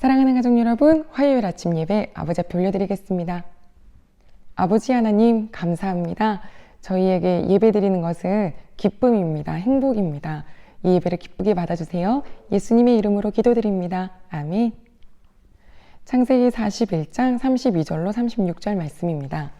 사랑하는 가족 여러분, 화요일 아침 예배 아버지 앞에 올려드리겠습니다. 아버지 하나님, 감사합니다. 저희에게 예배 드리는 것은 기쁨입니다. 행복입니다. 이 예배를 기쁘게 받아주세요. 예수님의 이름으로 기도드립니다. 아멘. 창세기 41장 32절로 36절 말씀입니다.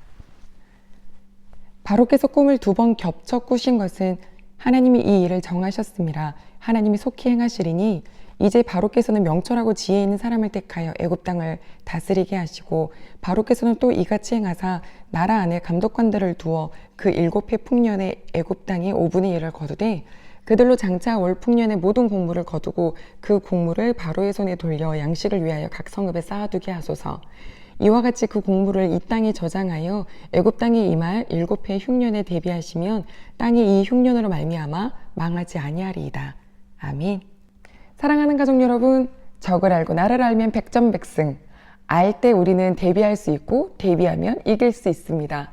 바로께서 꿈을 두 번 겹쳐 꾸신 것은 하나님이 이 일을 정하셨습니다. 하나님이 속히 행하시리니 이제 바로께서는 명철하고 지혜 있는 사람을 택하여 애굽 땅을 다스리게 하시고 바로께서는 또 이같이 행하사 나라 안에 감독관들을 두어 그 일곱 해 풍년의 애굽 땅의 5분의 1을 거두되 그들로 장차 올 풍년의 모든 곡물을 거두고 그 곡물을 바로의 손에 돌려 양식을 위하여 각 성읍에 쌓아두게 하소서. 이와 같이 그 곡물을 이 땅에 저장하여 애굽 땅에 임할 일곱 해 흉년에 대비하시면 땅이 이 흉년으로 말미암아 망하지 아니하리이다. 아멘. 사랑하는 가족 여러분, 적을 알고 나를 알면 백전백승. 알 때 우리는 대비할 수 있고 대비하면 이길 수 있습니다.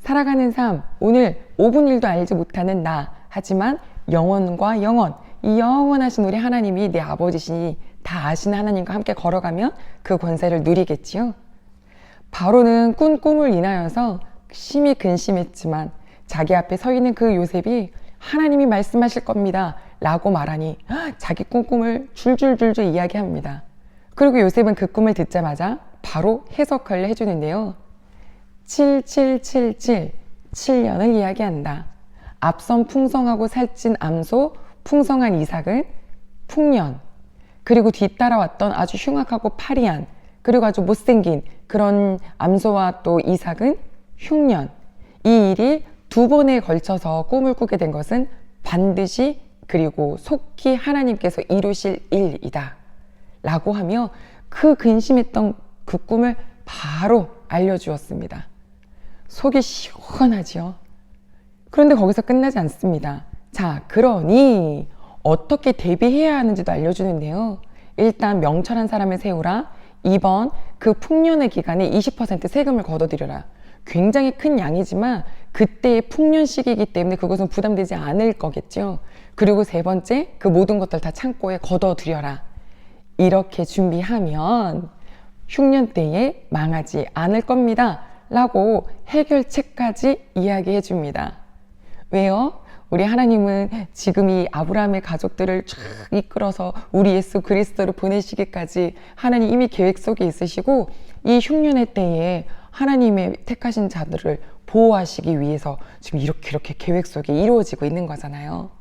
살아가는 삶, 오늘 5분 1도 알지 못하는 나. 하지만 영원과 영원, 이 영원하신 우리 하나님이 내 아버지시니 다 아시는 하나님과 함께 걸어가면 그 권세를 누리겠지요. 바로는 꾼 꿈을 인하여서 심히 근심했지만 자기 앞에 서 있는 그 요셉이 하나님이 말씀하실 겁니다. 라고 말하니 자기 꾼 꿈을 줄줄줄줄 이야기합니다. 그리고 요셉은 그 꿈을 듣자마자 바로 해석을 해주는데요. 7777, 7년을 이야기한다. 앞선 풍성하고 살찐 암소, 풍성한 이삭은 풍년, 그리고 뒤따라왔던 아주 흉악하고 파리한, 그리고 아주 못생긴 그런 암소와 또 이삭은 흉년. 이 일이 두 번에 걸쳐서 꿈을 꾸게 된 것은 반드시 그리고 속히 하나님께서 이루실 일이다. 라고 하며 그 근심했던 그 꿈을 바로 알려주었습니다. 속이 시원하지요. 그런데 거기서 끝나지 않습니다. 자, 그러니 어떻게 대비해야 하는지도 알려주는데요. 일단 명철한 사람을 세우라. 2번 그 풍년의 기간에 20% 세금을 걷어들여라. 굉장히 큰 양이지만 그때의 풍년 시기이기 때문에 그것은 부담되지 않을 거겠죠. 그리고 세 번째 그 모든 것들 다 창고에 걷어들여라. 이렇게 준비하면 흉년 때에 망하지 않을 겁니다. 라고 해결책까지 이야기해 줍니다. 왜요? 우리 하나님은 지금 이 아브라함의 가족들을 쫙 이끌어서 우리 예수 그리스도를 보내시기까지 하나님 이미 계획 속에 있으시고 이 흉년의 때에 하나님의 택하신 자들을 보호하시기 위해서 지금 이렇게 이렇게 계획 속에 이루어지고 있는 거잖아요.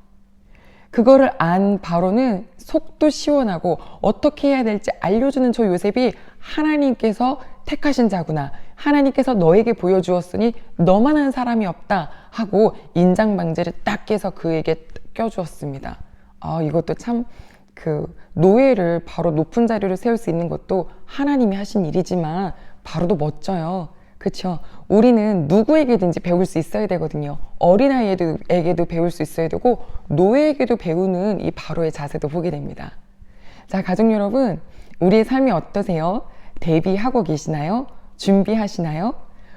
그거를 안 바로는 속도 시원하고 어떻게 해야 될지 알려주는 저 요셉이 하나님께서 택하신 자구나. 하나님께서 너에게 보여주었으니 너만 한 사람이 없다 하고 인장방제를 딱 깨서 그에게 껴주었습니다. 아, 이것도 참 그 노예를 바로 높은 자리로 세울 수 있는 것도 하나님이 하신 일이지만 바로도 멋져요. 그렇죠? 우리는 누구에게든지 배울 수 있어야 되거든요. 어린아이에게도 배울 수 있어야 되고 노예에게도 배우는 이 바로의 자세도 보게 됩니다. 자, 가족 여러분, 우리의 삶이 어떠세요? 대비하고 계시나요? 준비하시나요?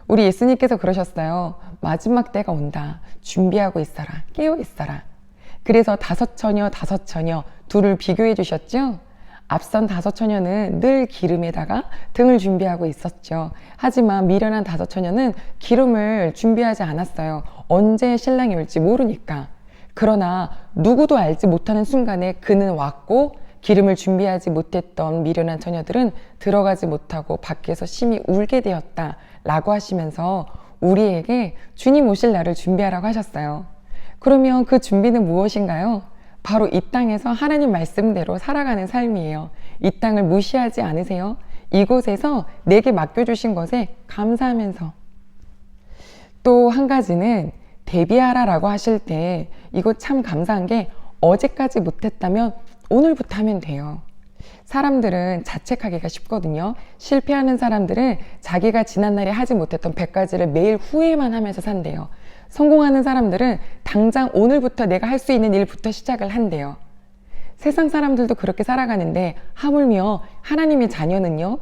우리 예수님께서 그러셨어요. 마지막 때가 온다. 준비하고 있어라. 깨어 있어라. 그래서 다섯 처녀, 다섯 처녀 둘을 비교해 주셨죠? 앞선 다섯 처녀는 늘 기름에다가 등을 준비하고 있었죠. 하지만 미련한 다섯 처녀는 기름을 준비하지 않았어요. 언제 신랑이 올지 모르니까. 그러나 누구도 알지 못하는 순간에 그는 왔고 기름을 준비하지 못했던 미련한 처녀들은 들어가지 못하고 밖에서 심히 울게 되었다. 라고 하시면서 우리에게 주님 오실 날을 준비하라고 하셨어요. 그러면 그 준비는 무엇인가요? 바로 이 땅에서 하나님 말씀대로 살아가는 삶이에요. 이 땅을 무시하지 않으세요? 이곳에서 내게 맡겨주신 것에 감사하면서. 또 한 가지는 대비하라 라고 하실 때 이거 참 감사한 게 어제까지 못했다면 오늘부터 하면 돼요. 사람들은 자책하기가 쉽거든요. 실패하는 사람들은 자기가 지난날에 하지 못했던 100가지를 매일 후회만 하면서 산대요. 성공하는 사람들은 당장 오늘부터 내가 할 수 있는 일부터 시작을 한대요. 세상 사람들도 그렇게 살아가는데 하물며 하나님의 자녀는요.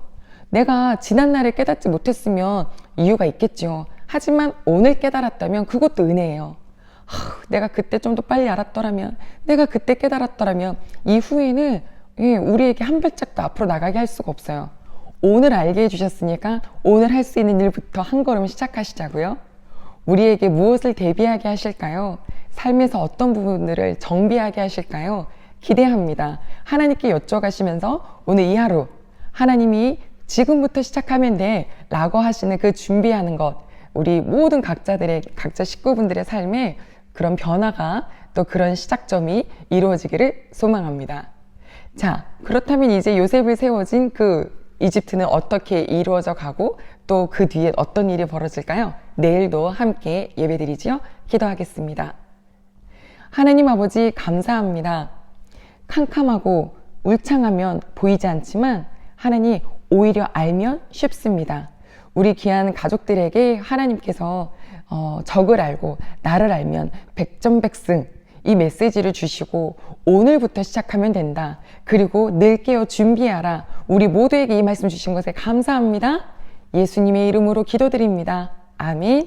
내가 지난날에 깨닫지 못했으면 이유가 있겠죠. 하지만 오늘 깨달았다면 그것도 은혜예요. 하, 내가 그때 좀 더 빨리 알았더라면, 내가 그때 깨달았더라면, 이 후에는 예, 우리에게 한 발짝도 앞으로 나가게 할 수가 없어요. 오늘 알게 해주셨으니까 오늘 할 수 있는 일부터 한 걸음 시작하시자고요. 우리에게 무엇을 대비하게 하실까요? 삶에서 어떤 부분들을 정비하게 하실까요? 기대합니다. 하나님께 여쭤가시면서 오늘 이 하루 하나님이 지금부터 시작하면 돼 라고 하시는 그 준비하는 것 우리 모든 각자들의 각자 식구분들의 삶에 그런 변화가 또 그런 시작점이 이루어지기를 소망합니다. 자, 그렇다면 이제 요셉을 세워진 그 이집트는 어떻게 이루어져 가고 또 그 뒤에 어떤 일이 벌어질까요? 내일도 함께 예배드리지요. 기도하겠습니다. 하나님 아버지 감사합니다. 캄캄하고 울창하면 보이지 않지만 하나님 오히려 알면 쉽습니다. 우리 귀한 가족들에게 하나님께서 어, 적을 알고 나를 알면 백전백승 이 메시지를 주시고 오늘부터 시작하면 된다. 그리고 늘 깨어 준비하라. 우리 모두에게 이 말씀 주신 것에 감사합니다. 예수님의 이름으로 기도드립니다. 아멘.